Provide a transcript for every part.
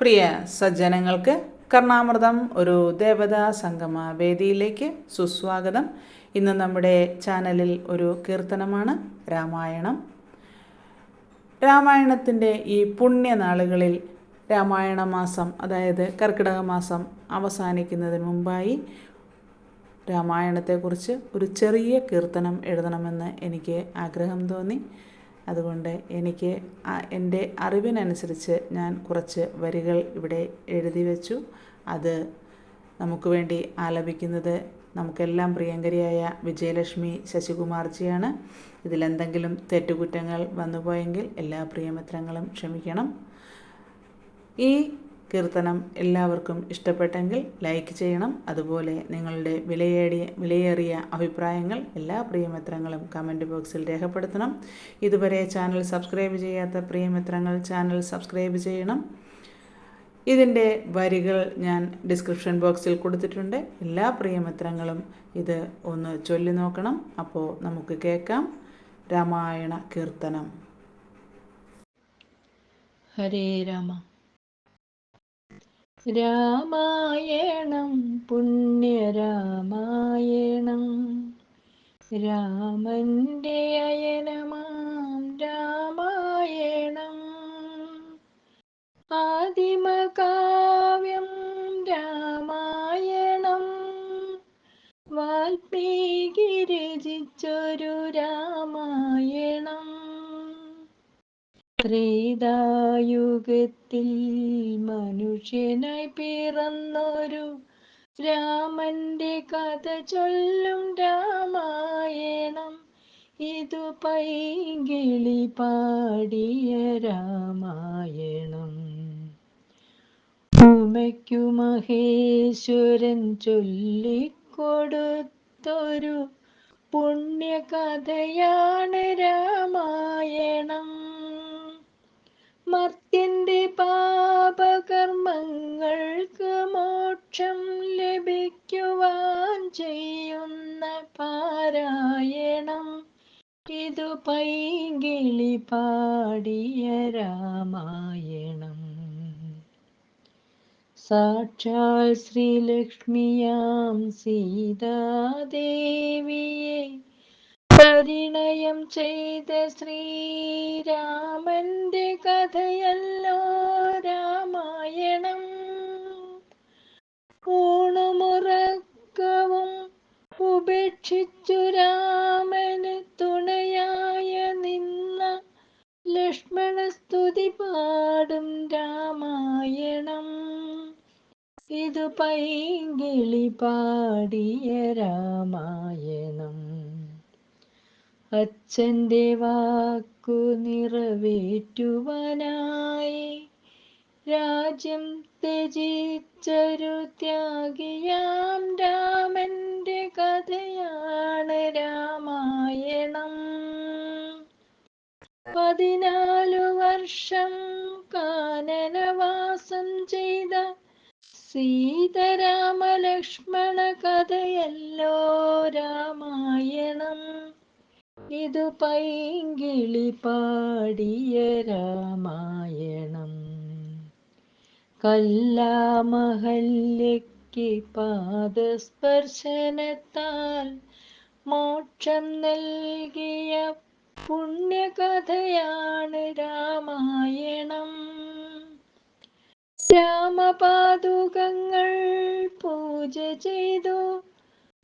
പ്രിയ സജ്ജനങ്ങൾക്ക് കർണാമൃതം ഒരു ദേവതാ സംഗമ വേദിയിലേക്ക് സുസ്വാഗതം. ഇന്ന് നമ്മുടെ ചാനലിൽ ഒരു കീർത്തനമാണ് രാമായണം. രാമായണത്തിന്റെ ഈ പുണ്യനാളുകളിൽ രാമായണ മാസം അതായത് കർക്കിടക മാസം അവസാനിക്കുന്നതിന് മുമ്പായി രാമായണത്തെക്കുറിച്ച് ഒരു ചെറിയ കീർത്തനം എഴുതണമെന്ന് എനിക്ക് ആഗ്രഹം തോന്നി. അതുകൊണ്ട് എനിക്ക് എന്റെ അറിവിനനുസരിച്ച് ഞാൻ കുറച്ച് വരികൾ ഇവിടെ എഴുതി വെച്ചു. അത് നമുക്ക് വേണ്ടി ആലപിക്കുന്നത് നമുക്കെല്ലാം പ്രിയങ്കരിയായ വിജയലക്ഷ്മി ശശികുമാർജിയാണ്. ഇതിലെന്തെങ്കിലും തെറ്റുകുറ്റങ്ങൾ വന്നുപോയെങ്കിൽ എല്ലാ പ്രിയമിത്രങ്ങളും ക്ഷമിക്കണം. ഈ കീർത്തനം എല്ലാവർക്കും ഇഷ്ടപ്പെട്ടെങ്കിൽ ലൈക്ക് ചെയ്യണം. അതുപോലെ നിങ്ങളുടെ വിലയേറിയ വിലയേറിയ അഭിപ്രായങ്ങൾ എല്ലാ പ്രിയമിത്രങ്ങളും കമന്റ് ബോക്സിൽ രേഖപ്പെടുത്തണം. ഇതുവരെ ചാനൽ സബ്സ്ക്രൈബ് ചെയ്യാത്ത പ്രിയമിത്രങ്ങൾ ചാനൽ സബ്സ്ക്രൈബ് ചെയ്യണം. ഇതിന്റെ വരികൾ ഞാൻ ഡിസ്ക്രിപ്ഷൻ ബോക്സിൽ കൊടുത്തിട്ടുണ്ട്. എല്ലാ പ്രിയമിത്രങ്ങളും ഇത് ഒന്ന് ചൊല്ലി നോക്കണം. അപ്പോൾ നമുക്ക് കേൾക്കാം. രാമായണ കീർത്തനം. ഹരേ രാമ. രാമായണം പുണ്യരാമായണം. രാമന്റെ അയനമാം ത്രേതായുഗത്തിൽ മനുഷ്യനായി പിറന്നൊരു രാമന്റെ കഥ ചൊല്ലും രാമായണം. ഇതു പൈകിളി പാടിയ രാമായണം. ഉമയ്ക്കു മഹേശ്വരൻ ചൊല്ലിക്കൊടുത്തൊരു പുണ്യകഥയാണ് രാമായണം. ഇതു പൈകിളി പാടിയ രാമായണം? സാക്ഷാൽ ശ്രീലക്ഷ്മിയാം സീതാദേവിയെ പരിണയം ചെയ്ത ശ്രീരാമന്റെ കഥയല്ലോ രാമായണം. ഊണുമുറക്കവും ഉപേക്ഷിച്ചു രാമന് തുണയ ലക്ഷ്മണസ്തുതി പാടും രാമായണം. ഇതു പൈങ്കിളി പാടിയ രാമായണം. അച്ഛന്റെ വാക്കു നിറവേറ്റുവാനായി രാജ്യം ത്യജിച്ചൊരു ത്യാഗിയാം രാമന്റെ കഥയാണ് രാമായണം. പതിനാലു വർഷം കാനനവാസം ചെയ്ത സീതരാമലക്ഷ്മണ കഥയല്ലോ രാമായണം. ഇതു പൈങ്കിളി പാടിയ രാമായണം. കല്ലാമഹല്യക്ക് പാദസ്പർശനത്താൽ മോക്ഷം നൽകിയ പുണ്യകഥയാണ് രാമായണം. രാമപാതുകങ്ങൾ പൂജ ചെയ്തു.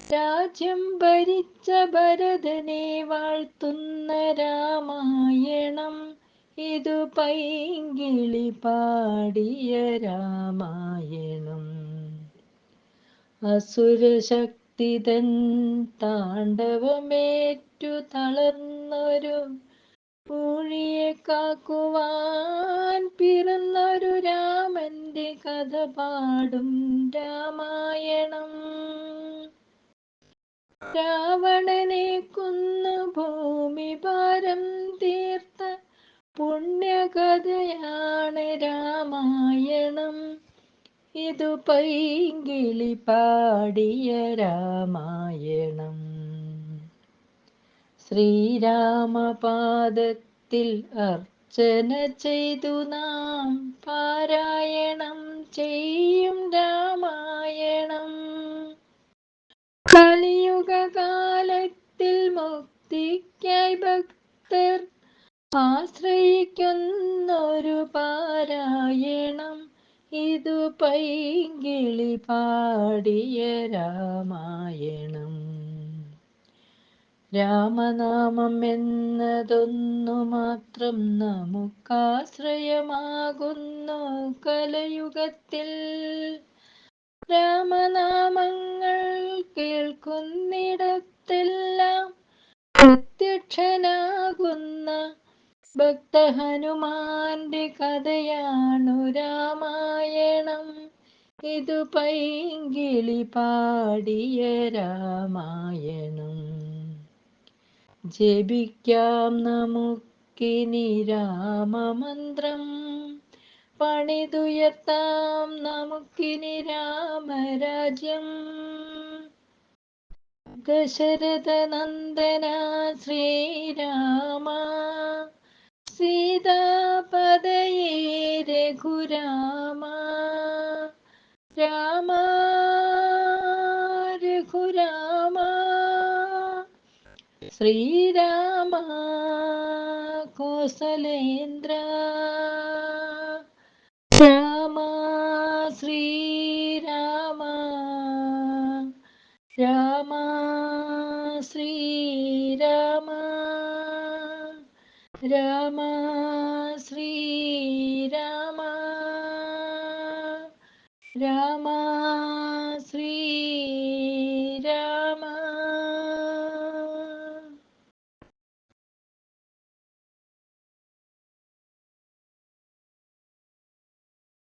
രാജ്യം ഭരിച്ച ഭരതനെ വാഴ്ത്തുന്ന രാമായണം. ഇതു പൈങ്കിളി പാടിയ രാമായണം. അസുരശക്തിതൻ താണ്ഡവമേറ്റു തളർന്നൊരു പൂഴിയെ കാക്കുവാൻ പിറന്നൊരു രാമന്റെ കഥ പാടും രാമായണം. രാവണനെ കൊന്നു ഭൂമി ഭാരം തീർത്ത പുണ്യകഥയാണ് രാമായണം. ഇതു പൈങ്കിളി പാടിയ രാമായണം? ശ്രീരാമപാദത്തിൽ അർച്ചന ചെയ്തു നാം പാരായണം ചെയ്യും രാമായണം. കലിയുഗകാലത്തിൽ മുക്തിക്കായി ഭക്തർ ആശ്രയിക്കുന്നൊരു പാരായണം. ഇതു പൈങ്കിളി പാടിയ രാമായണം. രാമനാമം എന്നതൊന്നു മാത്രം നമുക്കാശ്രയമാകുന്നു കലയുഗത്തിൽ. രാമനാമങ്ങൾ കേൾക്കുന്നിടത്തെല്ലാം പ്രത്യക്ഷനാകുന്ന ഭക്തഹനുമാന്റെ കഥയാണു രാമായണം. ഇതു പൈങ്കിളി പാടിയ രാമായണം. ജപിക്കാം നമുക്കിനി രാമമന്ത്രം. പണിതുയർത്താം നമുക്കിനി രാമരാജ്യം. ദശരഥ നന്ദന ശ്രീരാമ സീതാപദയേ രഘുരാമ രാമ രഘുരാമ ശ്രീരാമ കോസലേന്ദ്ര രാമ ശ്രീരാമ രാമ ശ്രീരാമ मा श्री